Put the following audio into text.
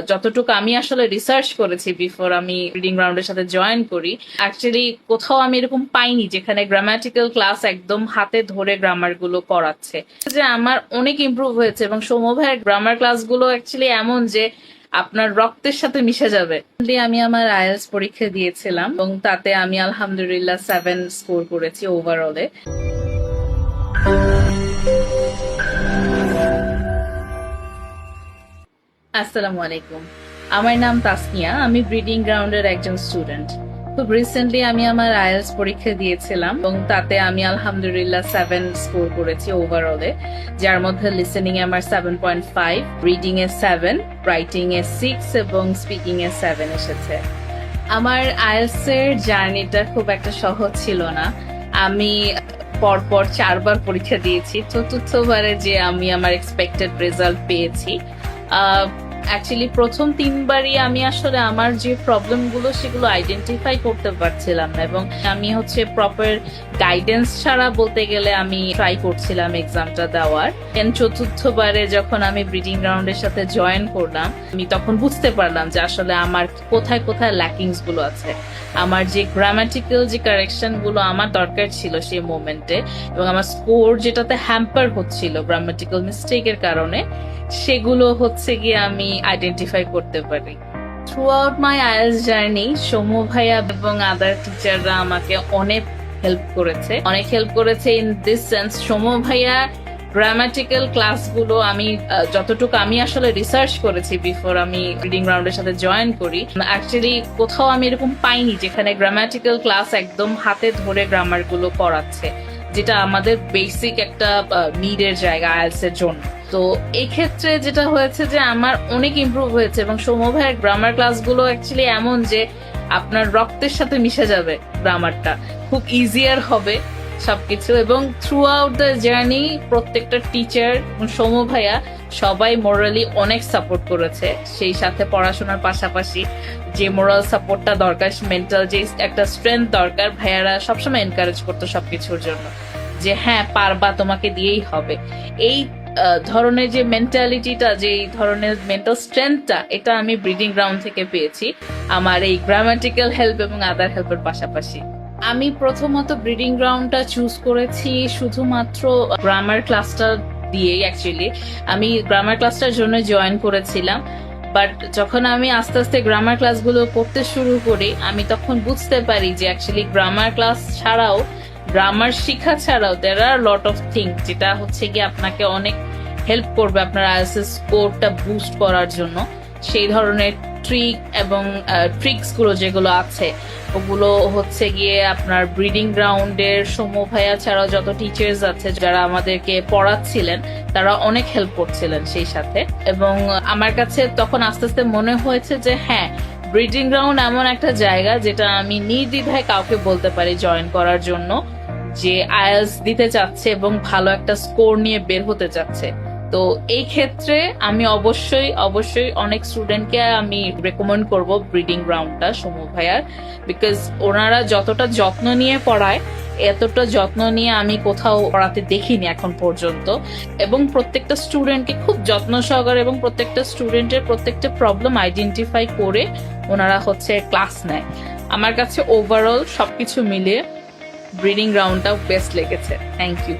যতটুকু আমি আসলে রিসার্চ করেছি বিফোর আমি রিডিং গ্রাউন্ডের সাথে জয়েন করি অ্যাকচুয়ালি কোথাও আমি এরকম পাইনি যেখানে গ্রামাটিক্যাল ক্লাস একদম হাতে ধরে গ্রামারগুলো করাচ্ছে যে আমার অনেক ইমপ্রুভ হয়েছে এবং সৌম্য ভাইয়ের গ্রামার ক্লাসগুলো অ্যাকচুয়ালি এমন যে আপনার রক্তের সাথে মিশে যাবে। আমি আমার আইএলস পরীক্ষা দিয়েছিলাম এবং তাতে আমি আলহামদুলিল্লাহ সেভেন স্কোর করেছি ওভারঅলে আসসালামু আলাইকুম। আমার নাম তাসনিয়া, আমি ব্রিডিং গ্রাউন্ডের একজন স্টুডেন্ট। খুব রিসেন্টলি আমি আমার আইএলস পরীক্ষা দিয়েছিলাম এবং তাতে আমি আলহামদুলিল্লাহ সেভেন স্কোর করেছি ওভারঅলে যার মধ্যে লিসেনিং এ আমার সেভেন পয়েন্ট ফাইভ রিডিং এ সেভেন রাইটিং এ সিক্স এবং স্পিকিং এ সেভেন এসেছে। আমার আইএলস এর জার্নিটা খুব একটা সহজ ছিল না। আমি পরপর চারবার পরীক্ষা দিয়েছি। চতুর্থবারে যে আমি আমার এক্সপেক্টেড রেজাল্ট পেয়েছি অ্যাকচুয়ালি প্রথম তিনবারই আমি আসলে আমার যে প্রবলেমগুলো সেগুলো আইডেন্টিফাই করতে পারছিলাম না এবং আমি হচ্ছে প্রপার গাইডেন্স ছাড়া বলতে গেলে আমি ট্রাই করছিলাম এক্সামটা দেওয়ার। চতুর্থবারে যখন আমি ব্রিডিং গ্রাউন্ডের সাথে জয়েন করলাম, আমি তখন বুঝতে পারলাম যে আসলে আমার কোথায় কোথায় ল্যাকিংসগুলো আছে। আমার যে গ্রামাটিক্যাল যে কারেকশনগুলো আমার দরকার ছিল সেই মোমেন্টে এবং আমার স্কোর যেটাতে হ্যাম্পার হচ্ছিল গ্রামাটিক্যাল মিস্টেকের কারণে সেগুলো হচ্ছে গিয়ে আমি আইডেন্টিফাই করতে পারি। Throughout my IELTS journey Soumya ভাইয়া এবং আদার টিচাররা আমাকে অনেক হেল্প করেছে। অনেক হেল্প করেছে ইন দিস সেন্স সৌম্য ভাইয়া গ্রামাটিক্যাল ক্লাসগুলো আমি যতটুকু আমি আসলে রিসার্চ করেছি বিফোর আমি রিডিং গ্রাউন্ডের সাথে জয়েন করি অ্যাকচুয়ালি কোথাও আমি এরকম পাইনি যেখানে গ্রামাটিক্যাল ক্লাস একদম হাতে ধরে গ্রামারগুলো করাচ্ছে যেটা আমাদের বেসিক একটা নিডের জায়গা আইএলস এর জন্য। তো এই ক্ষেত্রে যেটা হয়েছে যে আমার অনেক ইমপ্রুভ হয়েছে এবং সৌম্য ভাইয়ের গ্রামার ক্লাসগুলো অ্যাকচুয়ালি এমন যে আপনার রক্তের সাথে মিশে যাবে গ্রামারটা খুব ইজিয়ার হবে সবকিছু এবং থ্রু আউট দ্য জার্নি প্রত্যেকটা টিচার সৌম্য ভাইয়া সবাই মোরালি অনেক সাপোর্ট করেছে। সেই সাথে পড়াশোনার পাশাপাশি যে মোরাল সাপোর্টটা দরকার মেন্টাল যে একটা স্ট্রেংথ দরকার, ভাইয়ারা সবসময় এনকারেজ করতো সবকিছুর জন্য। যে হ্যাঁ পারবা, তোমাকে দিয়েই হবে। এই ধরনের যে মেন্টালিটিটা যে এই ধরনের মেন্টাল স্ট্রেংথটা এটা আমি ব্রিডিং গ্রাউন্ড থেকে পেয়েছি আমার এই গ্রামাটিক্যাল হেল্প এবং আদার হেল্পের পাশাপাশি। আমি প্রথমত ব্রিডিং গ্রাউন্ডটা চুজ করেছি শুধুমাত্র গ্রামার ক্লাসটা দিয়েই অ্যাকচুয়ালি আমি গ্রামার ক্লাসটার জন্য জয়েন করেছিলাম বাট যখন আমি আস্তে আস্তে গ্রামার ক্লাসগুলো করতে শুরু করি, আমি তখন বুঝতে পারি যে অ্যাকচুয়ালি গ্রামার ক্লাস ছাড়াও গ্রামার শেখা ছাড়াও there are lot of thing যেটা হচ্ছে কি আপনাকে অনেক হেল্প করবে আপনার আইএসএস স্কোরটা বুস্ট করার জন্য। সেই ধরনের ট্রিক এবং ট্রিক্সগুলো যেগুলো আছে, ওগুলো হচ্ছে গিয়ে আপনার ব্রিডিং গ্রাউন্ডের সৌম্য ভাইয়া ছাড়াও যত টিচার্স আছে যারা আমাদেরকে পড়াচ্ছিলেন, তারা অনেক হেল্প করছিলেন সেই সাথে। এবং আমার কাছে তখন আস্তে আস্তে মনে হয়েছে যে হ্যাঁ ব্রিডিং গ্রাউন্ড এমন একটা জায়গা যেটা আমি নির্দ্বিধায় কাউকে বলতে পারি জয়েন করার জন্য, যে আয়াস দিতে চাচ্ছে এবং ভালো একটা স্কোর নিয়ে বের হতে চাচ্ছে। তো এই ক্ষেত্রে আমি অবশ্যই অবশ্যই অনেক স্টুডেন্টকে আমি রেকমেন্ড করব ব্রিডিং গ্রাউন্ডটা সমু ভাইয়ার বিকজ ওনারা যতটা যত্ন নিয়ে পড়ায়, এতটা যত্ন নিয়ে আমি কোথাও পড়াতে দেখিনি এখন পর্যন্ত। এবং প্রত্যেকটা স্টুডেন্টকে খুব যত্ন সহকারে এবং প্রত্যেকটা স্টুডেন্টের প্রত্যেকটা প্রবলেম আইডেন্টিফাই করে ওনারা হচ্ছে ক্লাস নেয়। আমার কাছে ওভারঅল সবকিছু মিলিয়ে ব্রিডিং গ্রাউন্ডটাও বেস্ট লেগেছে। Thank you